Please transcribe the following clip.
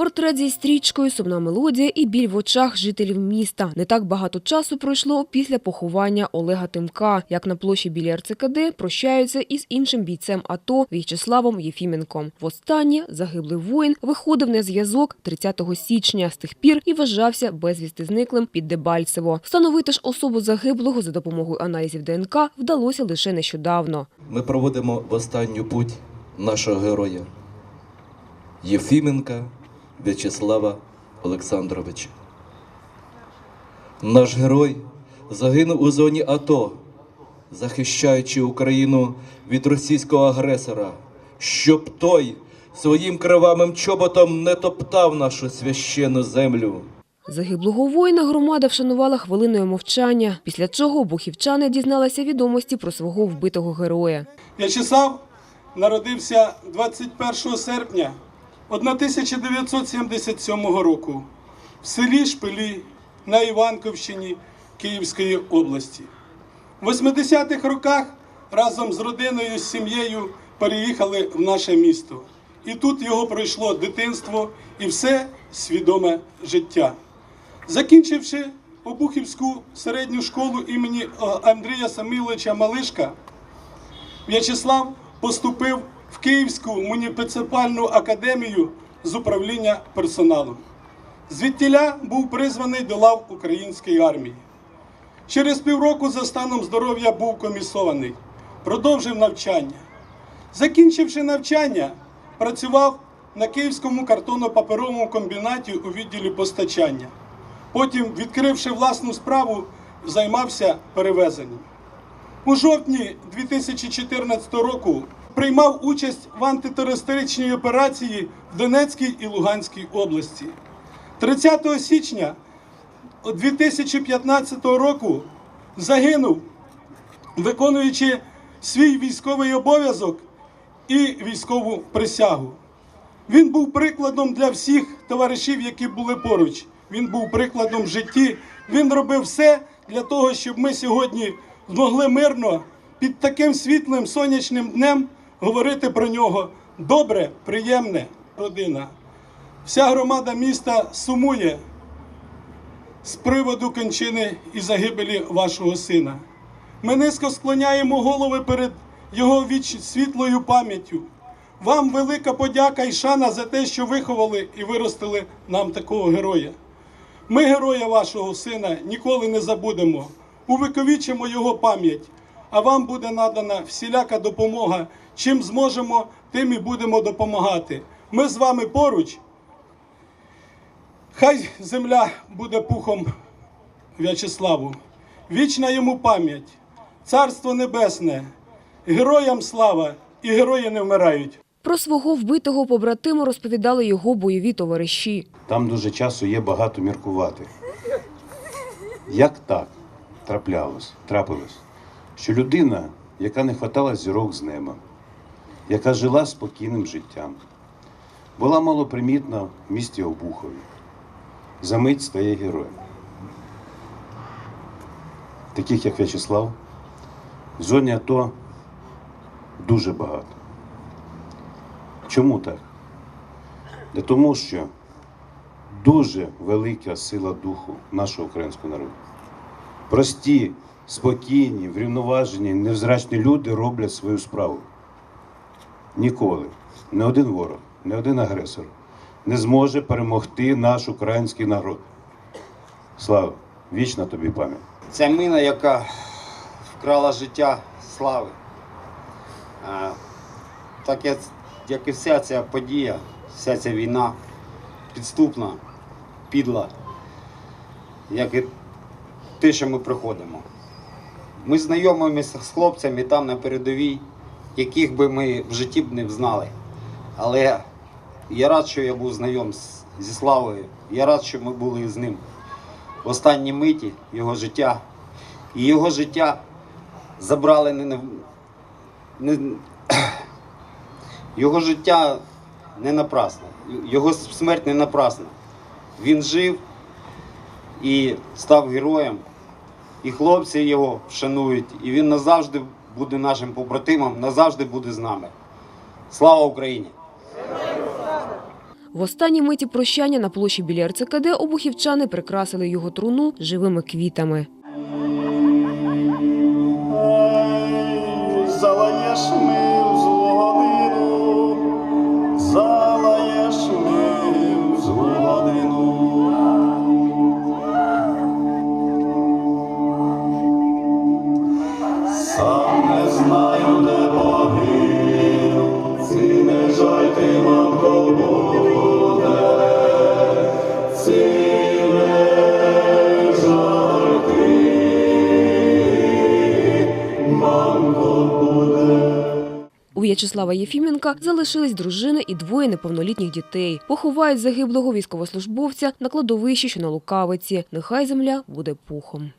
Портрет зі стрічкою, сумна мелодія і біль в очах жителів міста. Не так багато часу пройшло після поховання Олега Тимка, як на площі біля РЦКД прощаються із іншим бійцем АТО В'ячеславом Єфіменком. Востаннє загиблий воїн виходив на зв'язок 30 січня. З тих пір і вважався безвісти зниклим під Дебальцево. Встановити ж особу загиблого за допомогою аналізів ДНК вдалося лише нещодавно. Ми проводимо останню путь нашого героя Єфіменка В'ячеслава Олександровича. Наш герой загинув у зоні АТО, захищаючи Україну від російського агресора, щоб той своїм кривавим чоботом не топтав нашу священну землю. Загиблого воїна громада вшанувала хвилиною мовчання, після чого бухівчани дізналися відомості про свого вбитого героя. В'ячеслав народився 21 серпня 1977 року в селі Шпилі на Іванковщині Київської області. В 80-х роках разом з родиною, з сім'єю переїхали в наше місто. І тут його пройшло дитинство і все свідоме життя. Закінчивши Обухівську середню школу імені е, Андрія Самиловича Малишка, В'ячеслав поступив в Київську муніципальну академію з управління персоналом. Звідтіля був призваний до лав української армії. Через півроку за станом здоров'я був комісований, продовжив навчання. Закінчивши навчання, працював на Київському картонно-паперовому комбінаті у відділі постачання. Потім, відкривши власну справу, займався перевезенням. У жовтні 2014 року приймав участь в антитерористичній операції в Донецькій і Луганській області. 30 січня 2015 року загинув, виконуючи свій військовий обов'язок і військову присягу. Він був прикладом для всіх товаришів, які були поруч. Він був прикладом в житті. Він робив все для того, щоб ми сьогодні змогли мирно під таким світлим сонячним днем говорити про нього добре, приємне родина. Вся громада міста сумує з приводу кончини і загибелі вашого сина. Ми низько склоняємо голови перед його світлою пам'яттю. Вам велика подяка і шана за те, що виховали і виростили нам такого героя. Ми героя вашого сина ніколи не забудемо. Увековічимо його пам'ять, а вам буде надана всіляка допомога. Чим зможемо, тим і будемо допомагати. Ми з вами поруч. Хай земля буде пухом В'ячеславу. Вічна йому пам'ять, царство небесне, героям слава і герої не вмирають. Про свого вбитого побратима розповідали його бойові товариші. Там дуже часу є багато міркувати. Як так траплялось, трапилось, що людина, яка не хватала зірок з неба, яка жила спокійним життям, була малопримітна в місті Обухові, за мить стає героєм. Таких, як В'ячеслав, в зоні АТО дуже багато. Чому так? Для тому, що дуже велика сила духу нашого українського народу. Прості, спокійні, врівноважені, невзрачні люди роблять свою справу. Ніколи не один ворог, не один агресор не зможе перемогти наш український народ. Слава, вічна тобі пам'ять. Це мина, яка вкрала життя слави. А, Так як, як і вся ця подія, вся ця війна підступна, підла, як і те, що ми проходимо. Ми знайомимося з хлопцями там на передовій, яких би ми в житті б не знали. Але я рад, що я був знайом зі Славою. Я рад, що ми були з ним в останній миті його життя. І його життя забрали не, не його життя не напрасно. Його смерть не напрасна. Він жив і став героєм. І хлопці його вшанують, і він назавжди буде нашим побратимом, назавжди буде з нами. Слава Україні! В останній миті прощання на площі біля РЦКД обухівчани прикрасили його труну живими квітами. Залаєш ми В'ячеслава Єфіменка залишились дружина і двоє неповнолітніх дітей. Поховають загиблого військовослужбовця на кладовищі, що на Лукавиці. Нехай земля буде пухом.